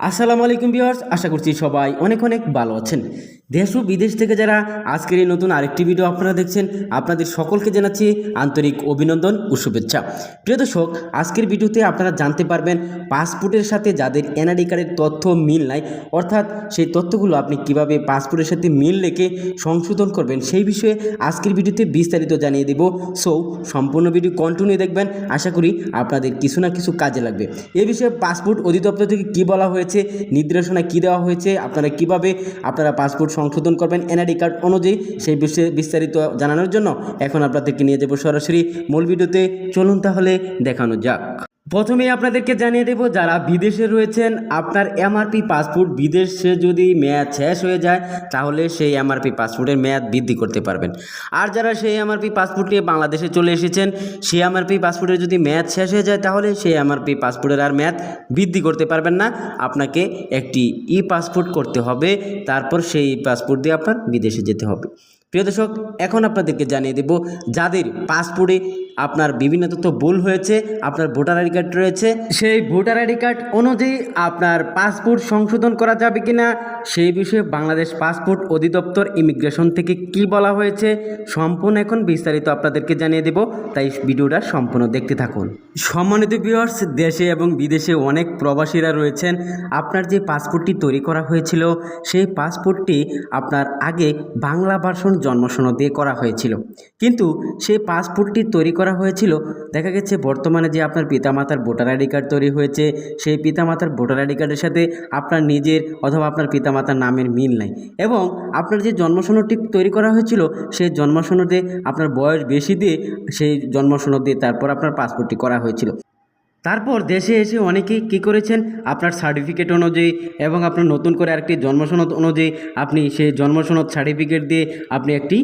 আসসালামু আলাইকুম ভিউয়ার্স, আশা করছি সবাই অনেক অনেক ভালো আছেন। দেশ ও বিদেশ থেকে যারা আজকের এই নতুন আরেকটি ভিডিও আপনারা দেখছেন, আপনাদের সকলকে জানাচ্ছি আন্তরিক অভিনন্দন ও শুভেচ্ছা। প্রিয় দর্শক, আজকের ভিডিওতে আপনারা জানতে পারবেন পাসপোর্টের সাথে যাদের এনআইডি কার্ডের তথ্য মিল নাই, অর্থাৎ সেই তথ্যগুলো আপনি কীভাবে পাসপোর্টের সাথে মিল রেখে সংশোধন করবেন সেই বিষয়ে আজকের ভিডিওতে বিস্তারিত জানিয়ে দেব। সো সম্পূর্ণ ভিডিও কন্টিনিউ দেখবেন, আশা করি আপনাদের কিছু না কিছু কাজে লাগবে। এ বিষয়ে পাসপোর্ট অধিদপ্তর থেকে কী বলা হয়েছে নির্দেশনা কী দেওয়া হয়েছে, আপনারা কীভাবে আপনারা পাসপোর্ট সংশোধন করবেন, এনআইডি কার্ড অনুযায়ী সেই বিষয়ে বিস্তারিত জানানোর জন্য এখন আপনাদেরকে নিয়ে যাব সরাসরি মূল ভিডিওতে। চলুন তাহলে দেখানো যাক। প্রথমে আপনাদেরকে জানিয়ে দেব, যারা বিদেশে রয়েছেন, আপনার এমআরপি পাসপোর্ট বিদেশে যদি মেয়াদ শেষ হয়ে যায়, তাহলে সেই এমআরপি পাসপোর্টের মেয়াদ বৃদ্ধি করতে পারবেন। আর যারা সেই এমআরপি পাসপোর্ট নিয়ে বাংলাদেশে চলে এসেছেন, সেই এমআরপি পাসপোর্টের যদি মেয়াদ শেষ হয়ে যায়, তাহলে সেই এমআরপি পাসপোর্টের আর মেয়াদ বৃদ্ধি করতে পারবেন না। আপনাকে একটি ই পাসপোর্ট করতে হবে, তারপর সেই পাসপোর্ট দিয়ে আপনার বিদেশে যেতে হবে। প্রিয় দর্শক, এখন আপনাদেরকে জানিয়ে দেব যাদের পাসপোর্টে আপনার বিভিন্ন তথ্য ভুল হয়েছে, আপনার ভোটার আইডি কার্ড রয়েছে, সেই ভোটার আইডি কার্ড অনুযায়ী আপনার পাসপোর্ট সংশোধন করা যাবে কিনা, সেই বিষয়ে বাংলাদেশ পাসপোর্ট অধিদপ্তর ইমিগ্রেশন থেকে কি বলা হয়েছে, সম্পূর্ণ এখন বিস্তারিত আপনাদেরকে জানিয়ে দেব, তাই ভিডিওটা সম্পূর্ণ দেখতে থাকুন। সম্মানিত ভিউয়ার্স দেশে এবং বিদেশে অনেক প্রবাসীরা রয়েছেন, আপনার যে পাসপোর্টটি তৈরি করা হয়েছিল, সেই পাসপোর্টটি আপনার আগে বাংলা ভার্সন জন্মসনদ দিয়ে করা হয়েছিল। কিন্তু সেই পাসপোর্টটি তৈরি করা হয়েছিল, দেখা গেছে বর্তমানে যে আপনার পিতামাতার ভোটার আইডি কার্ড তৈরি হয়েছে, সেই পিতামাতার ভোটার আইডি কার্ডের সাথে আপনার নিজের অথবা আপনার পিতামাতার নামের মিল নাই। এবং আপনার যে জন্মসনদটি তৈরি করা হয়েছিল, সেই জন্মসনদে আপনার বয়স বেশি দিয়ে সেই জন্মসনদ দিয়ে তারপর আপনার পাসপোর্টটি করা হয়েছিল। তারপর দেশে এসে অনেকেই কী করেছেন? আপনার সার্টিফিকেট অনুযায়ী এবং আপনার নতুন করে আরেকটি জন্মসনদ অনুযায়ী আপনি সেই জন্মসনদ সার্টিফিকেট দিয়ে আপনি একটি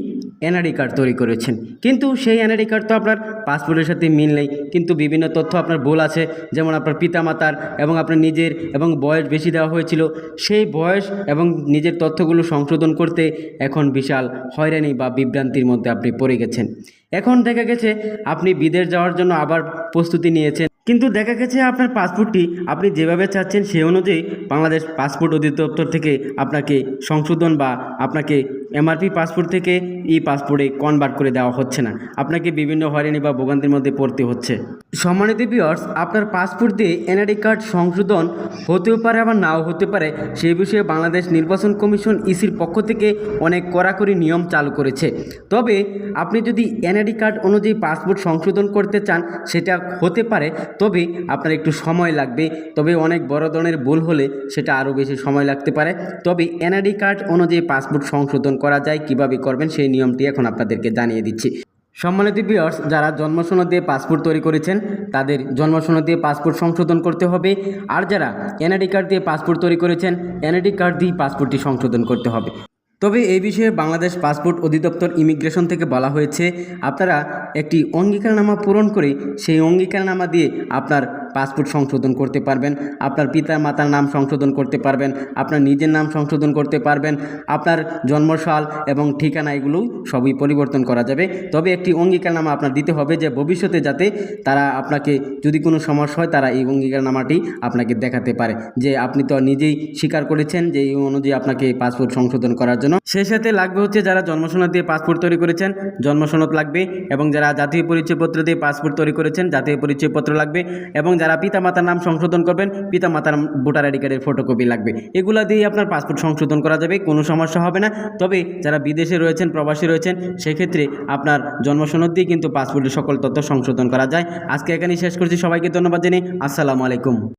এনআরডি কার্ড তৈরি করেছেন। কিন্তু সেই এনআরডি কার্ড তো আপনার পাসপোর্টের সাথে মিল নেই। কিন্তু বিভিন্ন তথ্য আপনার ভুল আছে, যেমন আপনার পিতামাতার এবং আপনার নিজের এবং বয়স বেশি দেওয়া হয়েছিল। সেই বয়স এবং নিজের তথ্যগুলো সংশোধন করতে এখন বিশাল হয়রানি বা বিভ্রান্তির মধ্যে আপনি পড়ে গেছেন। এখন দেখা গেছে, আপনি বিদেশ যাওয়ার জন্য আবার প্রস্তুতি নিয়েছেন। কিন্তু দেখা গেছে আপনার পাসপোর্টটি আপনি যেভাবে চাচ্ছেন সে অনুযায়ী বাংলাদেশ পাসপোর্ট অধিদপ্তর থেকে আপনাকে সংশোধন বা আপনাকে এমআরপি পাসপোর্ট থেকে ই পাসপোর্টে কনভার্ট করে দেওয়া হচ্ছে না। আপনাকে বিভিন্ন হয়রানি বা ভোগান্তির মধ্যে পড়তে হচ্ছে। সম্মানিত পিয়ার্স আপনার পাসপোর্ট দিয়ে এনআইডি কার্ড সংশোধন হতেও পারে আবার নাও হতে পারে। সেই বিষয়ে বাংলাদেশ নির্বাচন কমিশন ইসির পক্ষ থেকে অনেক কড়াকড়ি নিয়ম চালু করেছে। তবে আপনি যদি এনআইডি কার্ড অনুযায়ী পাসপোর্ট সংশোধন করতে চান, সেটা হতে পারে। তবে আপনার একটু সময় লাগবে। তবে অনেক বড় ধরনের ভুল হলে সেটা আরও বেশি সময় লাগতে পারে। তবে এনআইডি কার্ড অনুযায়ী পাসপোর্ট সংশোধন করা যায়, কীভাবে করবেন সেই নিয়মটি এখন আপনাদেরকে জানিয়ে দিচ্ছি। সম্মানিত বিয়ার্স যারা জন্মসনদ দিয়ে পাসপোর্ট তৈরি করেছেন, তাদের জন্মসনদ দিয়ে পাসপোর্ট সংশোধন করতে হবে। আর যারা এনআইডি কার্ড দিয়ে পাসপোর্ট তৈরি করেছেন এনআইডি কার্ড দিয়ে পাসপোর্টটি সংশোধন করতে হবে। তবে এই বিষয়ে বাংলাদেশ পাসপোর্ট অধিদপ্তর ইমিগ্রেশন থেকে বলা হয়েছে, আপনারা একটি অঙ্গীকারনামা পূরণ করে সেই অঙ্গীকারনামা দিয়ে আপনার পাসপোর্ট সংশোধন করতে পারবেন, আপনার পিতা মাতার নাম সংশোধন করতে পারবেন, আপনার নিজের নাম সংশোধন করতে পারবেন, আপনার জন্মসাল এবং ঠিকানা এগুলো সবই পরিবর্তন করা যাবে। তবে একটি অঙ্গীকারনামা আপনার দিতে হবে যে ভবিষ্যতে যাতে তারা আপনাকে যদি কোনো সমস্যা হয় তারা এই অঙ্গীকারনামাটি আপনাকে দেখাতে পারে। যে আপনি তো নিজেই স্বীকার করেছেন যে এই অনুযায়ী আপনাকে পাসপোর্ট সংশোধন করার জন্য। সেই সাথে লাগবে হচ্ছে যারা জন্মসনদ দিয়ে পাসপোর্ট তৈরি করেছেন, জন্মসনদ লাগবে এবং যারা জাতীয় পরিচয়পত্র দিয়ে পাসপোর্ট তৈরি করেছেন, জাতীয় পরিচয়পত্র লাগবে এবং যারা পিতামাতার নাম সংশোধন করবেন, পিতামাতার ভোটার আইডি কার্ডের ফটোকপি লাগবে। এগুলো দিয়ে আপনার পাসপোর্ট সংশোধন করা যাবে, কোনো সমস্যা হবে না। তবে যারা বিদেশে রয়েছেন, প্রবাসী রয়েছেন, সেক্ষেত্রে আপনার জন্মসনদ দিয়ে কিন্তু পাসপোর্টের সকল তথ্য সংশোধন করা যায়। আজকে এখানেই শেষ করছি। সবাইকে ধন্যবাদ জেনে আসসালামু আলাইকুম।